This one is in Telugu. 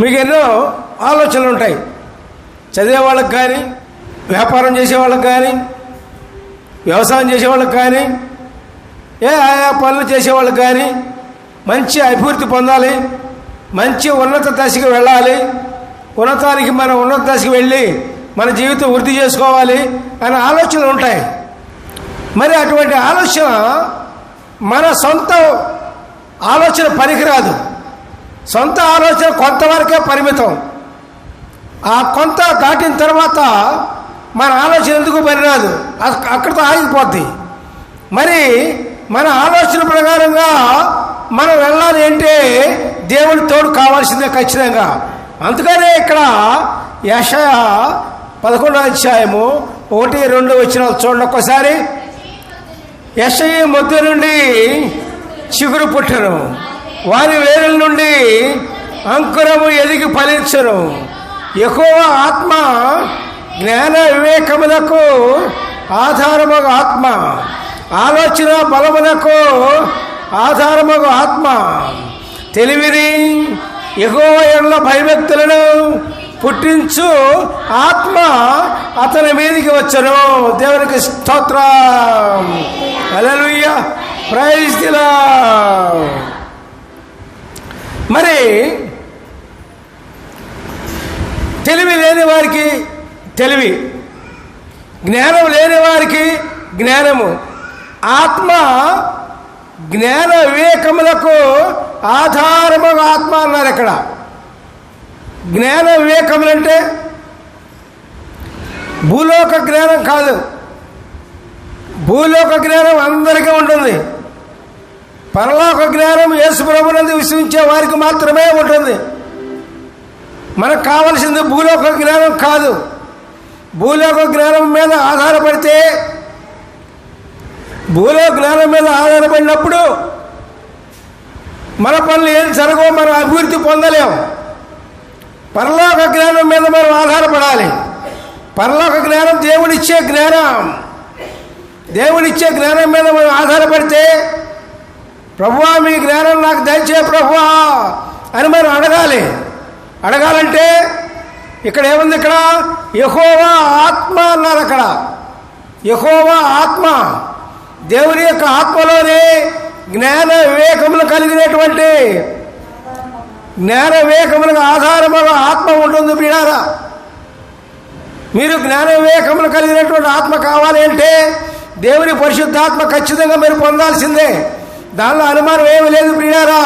మీకు ఎన్నో ఆలోచనలు ఉంటాయి. చదివే వాళ్ళకి కానీ వ్యాపారం చేసే వాళ్ళకి కానీ వ్యవసాయం చేసే వాళ్ళకి కానీ ఏ ఆయా పనులు చేసేవాళ్ళకి కానీ మంచి అభివృద్ధి పొందాలి మంచి ఉన్నత దశకి వెళ్ళాలి ఉన్నతానికి మనం ఉన్నత దశకి వెళ్ళి మన జీవితం వృద్ధి చేసుకోవాలి అనే ఆలోచనలు ఉంటాయి. మరి అటువంటి ఆలోచన మన సొంత ఆలోచన పనికిరాదు. సొంత ఆలోచన కొంతవరకే పరిమితం. ఆ కొంత దాటిన తర్వాత మన ఆలోచన ఎందుకు పనిరాదు అక్కడితో ఆగిపోద్ది. మరి మన ఆలోచన ప్రకారంగా మనం వెళ్ళాలి అంటే దేవుడి తోడు కావాల్సిందే ఖచ్చితంగా. అందుకనే ఇక్కడ యశ పదకొండో అధ్యాయము ఒకటి రెండు వచ్చిన చూడండి ఒక్కసారి. యశ మధ్య నుండి చిగురు పుట్టను. వారి వేరుల నుండి అంకురము ఎదిగి ఫలించను. ఎక్కువ ఆత్మ జ్ఞాన వివేకములకు ఆధారమగు ఆత్మ. ఆలోచన బలములకు ఆధారమగు ఆత్మ. తెలివిని ఎగువ ఎళ్ళ భయభక్తులను పుట్టించు ఆత్మ అతని మీదికి వచ్చను. దేవునికి స్తోత్రం. అలలుయ్య ప్రైజ్ దిలా మరి తెలివి లేని వారికి తెలివి జ్ఞానం లేని వారికి జ్ఞానము. ఆత్మ జ్ఞాన వివేకములకు ఆధారముగా ఆత్మ అన్నారు ఇక్కడ. జ్ఞాన వివేకములంటే భూలోక జ్ఞానం కాదు. భూలోక జ్ఞానం అందరికీ ఉంటుంది. పరలోక జ్ఞానం యేసుప్రభునందు విశ్వించే వారికి మాత్రమే ఉంటుంది. మనకు కావలసింది భూలోక జ్ఞానం కాదు. భూలోక జ్ఞానం మీద ఆధారపడితే భూలోక జ్ఞానం మీద ఆధారపడినప్పుడు మన పనులు ఏం జరగవో మనం అభివృద్ధి పొందలేము పరలోక జ్ఞానం మీద మనం ఆధారపడాలి. పరలోక జ్ఞానం దేవుడిచ్చే జ్ఞానం. దేవుడిచ్చే జ్ఞానం మీద మనం ఆధారపడితే ప్రభువా మీ జ్ఞానం నాకు దయచే ప్రభువా అని మనం అడగాలి. అడగాలంటే ఇక్కడ ఏముంది ఇక్కడ? యహోవా ఆత్మ అన్నారు అక్కడ. యహోవా ఆత్మ. దేవుని యొక్క ఆత్మలోనే జ్ఞాన వివేకములు కలిగినటువంటి జ్ఞాన వివేకములకు ఆధారముగా ఆత్మ ఉంటుంది బిడారా. మీరు జ్ఞాన వివేకములు కలిగినటువంటి ఆత్మ కావాలి అంటే దేవుని పరిశుద్ధాత్మ ఖచ్చితంగా మీరు పొందాల్సిందే. దానిలో అనుమానం ఏమి లేదు ప్రియారా